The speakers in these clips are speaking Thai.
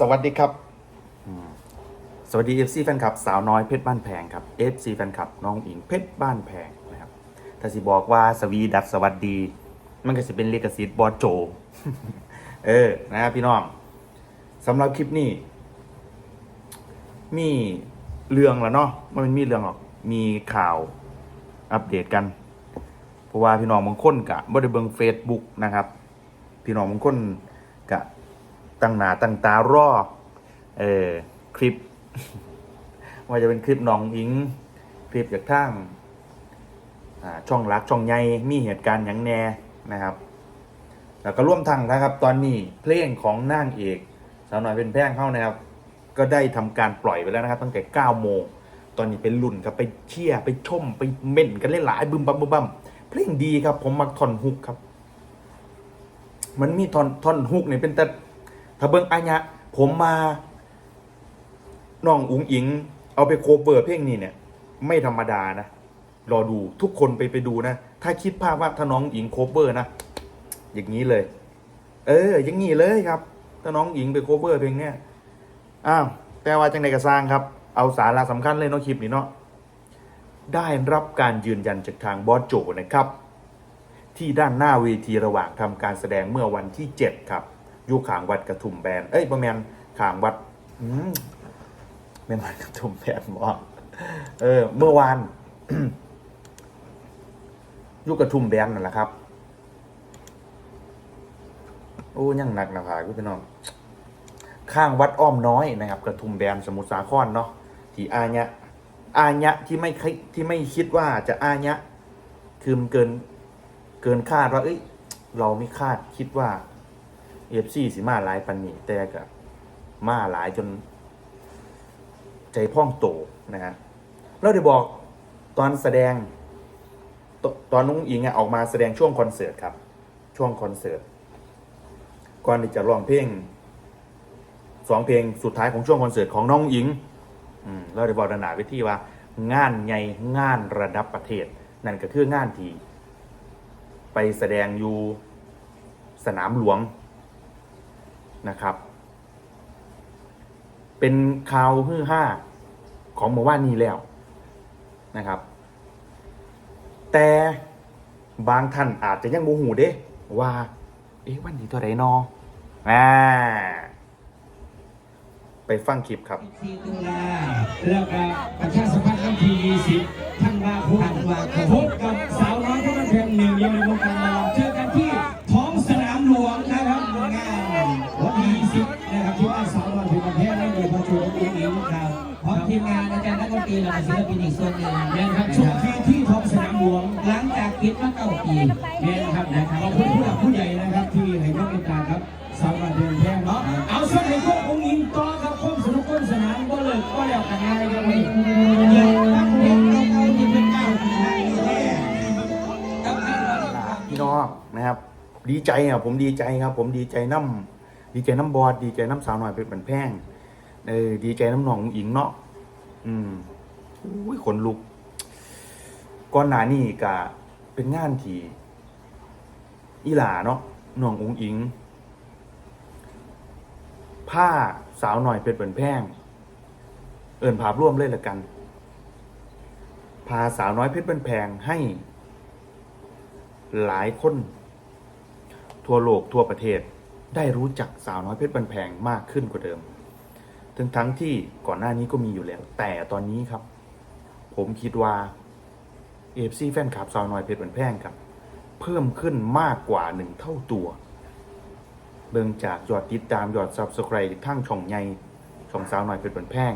สวัสดีครับ สวัสดี FC แฟนคลับ สาวน้อยเพชรบ้านแพงครับ FC แฟนคลับน้องอิงเพชรบ้านแพงนะครับ ถ้าสิบอกว่าสวีดัสสวัสดี มันก็จะเป็นเลิขสิทธิ์บอโจ เออ นะครับพี่น้องสำหรับคลิปนี้ มีเรื่องแล้วเนาะมันเป็นมีเรื่องหรอก มีข่าวอัปเดตกัน เพราะว่าพี่น้องบางคนกะบ่ได้เบิ่ง Facebook นะครับ พี่น้องบางคนกะ ตั้งหนาตั้งตารอเออคลิป ว่าจะเป็นคลิปน้องอิง คลิปจากทางช่องรักช่องใหญ่มีเหตุการณ์อย่างแน่นะครับ แล้วก็ร่วมทางนะครับ ตอนนี้เพลงของนางเอกสาวหน่อยเป็นแพ่งเข้านะครับ ก็ได้ทำการปล่อยไปแล้วนะครับ ตั้งแต่9โมงตอนนี้เป็นรุ่นครับไปเชียร์ไปชมไปเม่นกันหลายๆบึมบัมบึมบัมเพลงดีครับ ผมมักท่อนฮุกครับ มันมีท่อนท่อนฮุกเนี่ยเป็นแต่ ถ้าเบิ้งอัญญะผมมาน้องอุ๋งอิง เอาไปโคเวอร์เพลงนี้เนี่ย ไม่ธรรมดานะ รอดูทุกคนไปไปดูนะ ถ้าคิดภาพว่าถ้าน้องอิงโคเวอร์นะ อย่างนี้เลย เออ อย่างนี้เลยครับ ถ้าน้องอิงไปโคเวอร์เพลงเนี้ยอ้าวแต่ว่าจังใดกระสร้างครับ เอาสาระสำคัญเลยเนาะคลิปนี้เนาะได้รับการยืนยันจากทางบอสโจนะครับ ที่ด้านหน้าเวทีระหว่างทำการแสดงเมื่อวันที่ 7 ครับ อยู่ขางวัดกระทุ่มแบน เอ้ยประแมนขางวัดอืมแม่นวัดกระทุ่มแบนบอกเออ เมื่อวานอยู่กระทุ่มแบนนั่นแหละครับ โอ้ยังหนักนะครับพี่น้อง ข้างวัดอ้อมน้อยนะครับ กระทุ่มแบนสมุทรสาครเนาะที่อาญะอาญะที่ไม่คิดที่ไม่คิดว่าจะอาญะคือมันเกินเกินคาดว่า เอ้ย เราไม่คาดคิดว่า เอฟซีสิมาหลายปันนี่แต่ก็มาหลายจน ใจพ่องโตนะฮะแล้วเดี๋ยวบอกตอนแสดงตตอนนุ้งอิงออกมาแสดงช่วงคอนเสิร์ตครับ ช่วงคอนเสิร์ตก่อนที่จะร้องเพลงสองเพลงสุดท้ายของช่วงคอนเสิร์ตของน้องอิงอืมแล้บอกดานหนาไปที่ว่า งานใหญ่งานระดับประเทศ นั่นก็คืองานที่ไปแสดงอยู่สนามหลวง นะครับ เป็นข่าวฮือห้าของเมื่อวานนี้แล้วนะครับ แต่บางท่านอาจจะยังโมหูเด้ว่า เอ๊ะวันนี้เท่าไหรนออ่าไปฟังคลิปครับทีตุลาแล้วก็ประชา ใจอะผมดีใจครับ ผมดีใจน้ำดีใจน้ำบอดดีใจน้ำสาวหน่อยเป็นบันแพงเออดีใจน้ำหนองอิงเนาะอืมอุ้ยขนลุกก่อนหน้านี้กะเป็นงานที่อีหลาเนาะหนององอิง ผ้าสาวหน่อยเป็นบันแพง เอินภาพร่วมเลยละกัน พาสาวน้อยเพชรบันแพงให้ หลายคน ทั่วโลกทั่วประเทศ ได้รู้จักสาวน้อยเพชรบันแพงมากขึ้นกว่าเดิมทั้งทั้งที่ก่อนหน้านี้ก็มีอยู่แล้ว แต่ตอนนี้ครับ ผมคิดว่าเอฟซีแฟนคลับสาวน้อยเพชรบันแพงครับ เพิ่มขึ้นมากกว่าหนึ่งเท่าตัว เบิ่งจากยอดติดตามยอดซับสไครต์ทั้งช่องใหญ่ช่องสาวน้อยเพชรบันแพง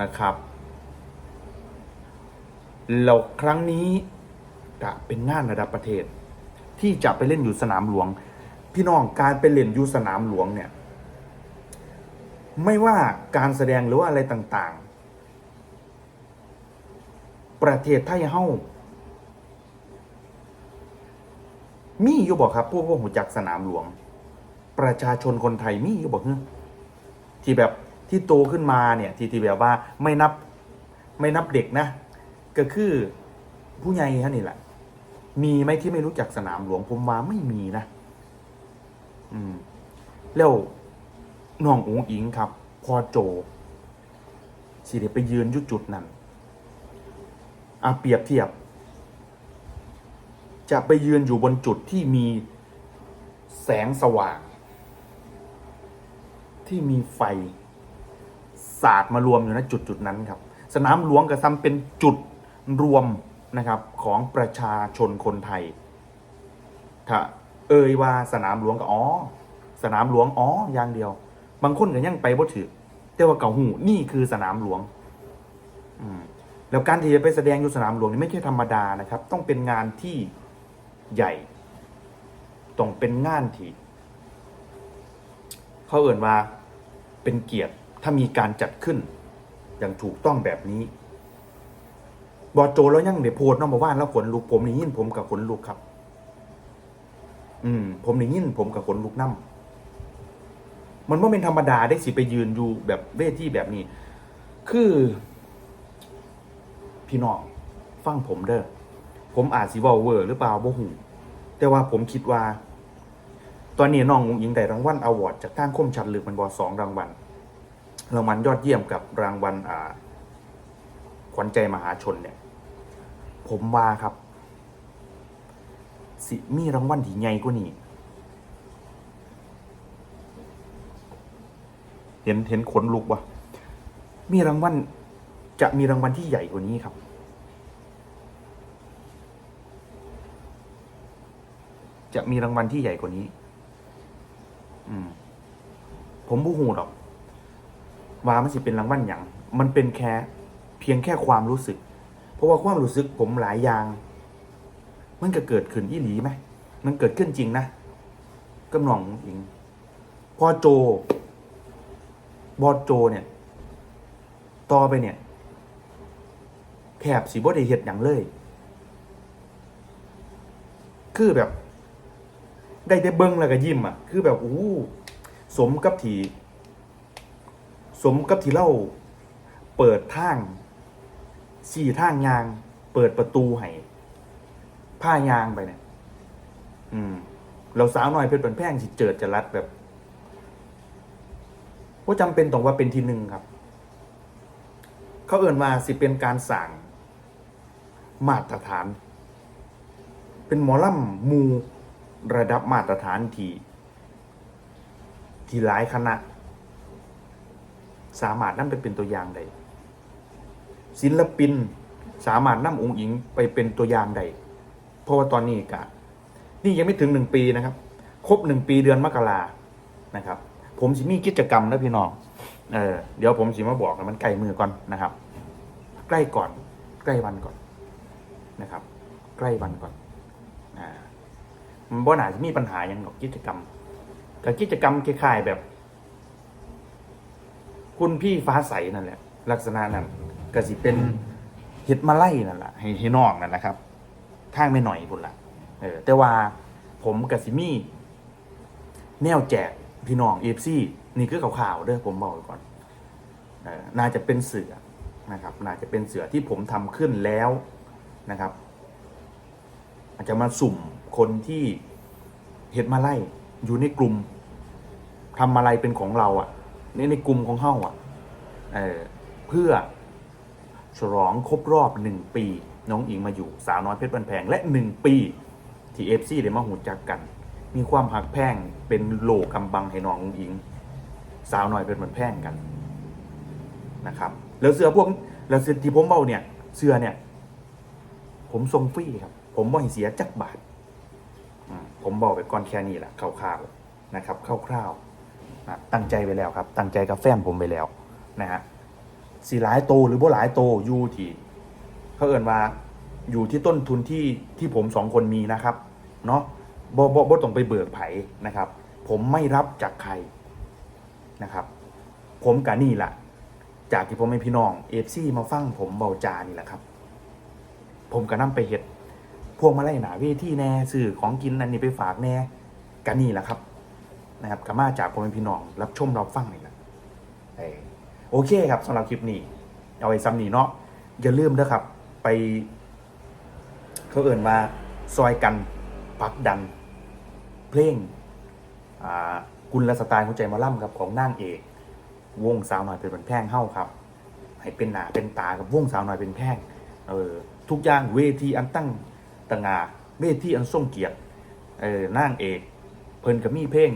นะครับแล้วครั้งนี้จะเป็นงานระดับประเทศ ที่จะไปเล่นอยู่สนามหลวง พี่น้องการไปเล่นอยู่สนามหลวงเนี่ย ไม่ว่าการแสดงหรือว่าอะไรต่างๆ ประเทศไทยเฮ้ามีอยู่บอกครับพวกพวกหูจักสนามหลวง ประชาชนคนไทยมีอยู่บอกเฮ้ยที่แบบที่โตขึ้นมาเนี่ยที่ที่แบบว่าไม่นับไม่นับเด็กนะ ก็คือผู้ใหญ่ฮะนี่แหละ มีไหมที่ไม่รู้จักสนามหลวง ผมว่าไม่มีนะ อืม แล้วน้องอุ๋งอิงครับ พอโจสิเดไปยืนยุจุดนั้นอาเปรียบเทียบ จะไปยืนอยู่บนจุดที่มีแสงสว่าง ที่มีไฟ สาดมารวมอยู่ณจุดจุดนั้นครับ สนามหลวงกระทำเป็นจุดรวม นะครับของประชาชนคนไทย ถ้าเอ่ยว่าสนามหลวงก็อ๋อ สนามหลวงอ๋ออย่างเดียว บางคนก็ยังไปบ่ถือแต่ว่าเก่าหูนี่คือสนามหลวง อืมแล้วการที่จะไปแสดงอยู่สนามหลวงนี่ไม่ใช่ธรรมดานะครับ ต้องเป็นงานที่ใหญ่ ต้องเป็นงานที่เขาเอ่นว่าเป็นเกียรติถ้ามีการจัดขึ้น อย่างถูกต้องแบบนี้ บอโจแล้วยังเดี๋ยวโพดเน้องมาว่านแล้วขนลุกผมนี่ยินผมกับขนลุกครับ อืม ผมนี่ยินผมกับขนลุกน้ำมันว่าเป็นธรรมดาได้สิไปยืนอยู่แบบเวทีแบบนี้ คือ พี่น้องฟังผมเด้อผมอาจสิเวอเวอร์หรือเปล่าบ่หูแต่ว่าผมคิดว่า ตอนนี้น้องอุ๋งอิงได้รางวัลอวอร์ดจากทางคมชัดลึกมันบอสองรางวัลรางวัลยอดเยี่ยมกับรางวัลอ่าขวัญใจมหาชนเนี่ย ผมว่าครับ สิมีรางวัลที่ใหญ่กว่านี้เห็นเห็นขนลุกวะมีรางวัลจะมีรางวัลที่ใหญ่กว่านี้ครับ จะมีรางวัลที่ใหญ่กว่านี้ อืม ผมบูหูหรอกว่ามันสิเป็นรางวัลอย่าง มันเป็นแค่ เพียงแค่ความรู้สึก เพราะว่าความรู้สึกผมหลายอย่าง มันก็เกิดขึ้นอีหลีไหมมันเกิดขึ้นจริงนะก็หน่องอิง พอโจ บอดโจเนี่ย ต่อไปเนี่ยแถบสีบดเห็ดอย่างเลย คือแบบ ได้แต่เบิ้งแล้วก็ยิ้มอะ คือแบบอู้สมกับทีสมกับที่เล่า เปิดทาง สี่ทางยาง เปิดประตูให้ผ้ายางไปเนี่ยอืม เราสาวหน่อยเพชรเป็นแพงสิเจิดจะรัดแบบว่าจำเป็นต้องว่าเป็นทีหนึ่งครับ เขาเอ่นมาสิเป็นการสั่งมาตรฐาน เป็นหมอลำมูระดับมาตรฐานที่ที่หลายคณะ สามารถนำไปเป็นตัวอย่างได้ ศิลปินสามารถนำองค์หญิงไปเป็นตัวอย่างได้เพราะว่าตอนนี้กะนี่ยังไม่ถึงหนึ่งปีนะครับ ครบหนึ่งปีเดือนมกรานะครับ ผมสิมีกิจกรรมนะพี่น้องเออเดี๋ยวผมสิมาบอกนะมันใกล้มือก่อนนะครับ ใกล้ก่อน ใกล้วันก่อนนะครับ ใกล้วันก่อนอ่ามันบ่หนาจะมีปัญหาอย่างหรอกกิจกรรมกับกิจกรรมคล้ายๆแบบ คุณพี่ฟ้าใสนั่นแหละลักษณะนั้น ก็สิเป็นเห็ดมาไล่นั่นแหละให้ให้น้องนั่นแหละครับทางไม่หน่อยพุ่นละเออ แต่ว่าผมกับซิมี่แนวแจกพี่น้องเอฟซีนี่คือข่าวๆเด้อผมบอกไว้ก่อนเออน่าจะเป็นเสือนะครับ น่าจะเป็นเสือที่ผมทำขึ้นแล้วนะครับ อาจจะมาสุ่มคนที่เห็ดมาไล่อยู่ในกลุ่มทำอะไรเป็นของเราอะ่ะในในกลุ่มของเฮ้าอะเออเพื่อ ฉลองครบรอบหนึ่งปี น้องอิงมาอยู่สาวน้อยเพชรบันแพงและหนึ่งปี ที่เอฟซีได้มาหูจักกัน มีความหักแพงเป็นโลกำบังให้น้องอิง สาวน้อยเพชรบันแพงกันนะครับแล้วเสื้อพวกแล้วเสื้อที่ผมเบาเนี่ยเสื้อเนี่ย ผมทรงฟรีครับ ผมไม่เสียจักบาทผมบอกไปก่อนแค่นี้แหละคร่าวๆนะครับคร่าวๆนะตั้งใจไปแล้วครับ ตั้งใจกับแฟนผมไปแล้วนะฮะ สีหลายโตหรือบ่หลายโตอยู่ที่เขาเอ่นว่าอยู่ที่ต้นทุนที่ที่ผมสองคนมีนะครับ เนาะบ่บ่บ่ต้องไปเบิกไผนะครับ ผมไม่รับจากใครนะครับ ผมกับนี่แหละจากที่ผมเป็นพี่น้องเอฟซีมาฟังผมเบาจานี่แหละครับ ผมก็นํไปเห็ด พวกมาไล่หนาเวที่แน่สื่อของกินอันนี้ไปฝากแน่กันนี่แหละครับ นะครับก็มาจากผมเป็นพี่น้องรับชมรับฟังนี่แหละเออ โอเคครับสำหรับคลิปนี้ เอาไว้ซ้ำนี่เนาะอย่าลืมนะครับ ไป เขาเอ่นว่าซอยกันปักดัน เพลงอ่ากุลสไตล์หัวใจมาล่ำครับของนางเอก วงสาวหน้อยเป็นแพงเฮ้าครับ ให้เป็นหนาเป็นตากับวงสาวหน้อยเป็นแพงเออทุกอย่างเวทีอันตั้งตางาเวทีอันทรงเกียรติเออนางเอก เพิ่นก็มีเพลง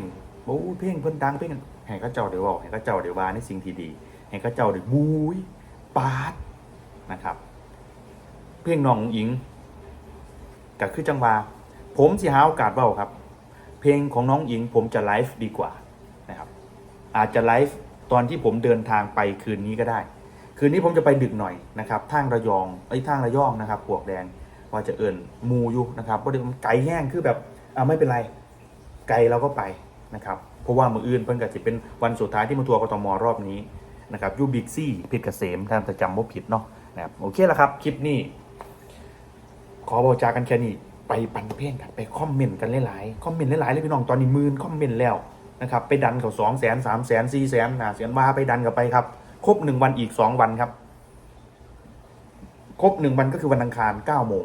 โอ้เพลงเพิ่นดังเพลงให้เขาเจ้าเดี๋ยวบอกให้เขาเจ้าเดี๋ยววาในสิ่งที่ดี ให้เขาเจ้าเดี๋ยวบุยปาดนะครับ เพลงน้องหญิงก็คือจังหวะผมสิหาโอกาสเบ้าครับ เพลงของน้องหญิงผมจะไลฟ์ดีกว่านะครับ อาจจะไลฟ์ตอนที่ผมเดินทางไปคืนนี้ก็ได้ คืนนี้ผมจะไปดึกหน่อยนะครับทางระยองไอ้ทางระยองนะครับปวกแดงว่าจะเอิญมูอยู่นะครับเพราะเดี๋ยวมันไกลแห้งคือแบบอ่าไม่เป็นไรไกลเราก็ไปนะครับ เพราะว่ามืออื่นเพิ่นก็จะเป็นวันสุดท้ายที่มาทัวร์กทมรอบนี้ นะครับยูบิ๊กซี่เพชรเกษมถ้าจะจำว่าผิดเนาะนะครับโอเคแล้วครับ คลิปนี้ ขอบอกจากันแค่นี้ไปปันเพลงกันไปคอมเมนต์กันหลายๆคอมเมนต์หลายๆเลยพี่น้องตอนนี้หมื่นคอมเมนต์แล้วนะครับไปดันเขาสองแสนสามแสนสี่แสนนะแสนว่าไปดันกันไปครับครบหนึ่งวันอีกสองวันครับ ครบหนึ่งวันก็คือวันอังคารเก้าโมง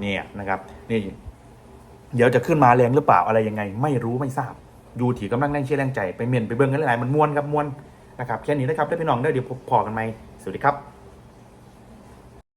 เนี่ยนะครับนี่เดี๋ยวจะขึ้นมาแรงหรือเปล่าอะไรยังไง ไม่รู้ไม่ทราบ ดูถีกำลังแรงเชื่อแรงใจไปเมียนไปเบิ่งกันหลายๆมันม้วนครับม้วน นะครับแค่นี้นะครับได้พี่น้องได้เดี๋ยวพบพอกันไหมสวัสดีครับ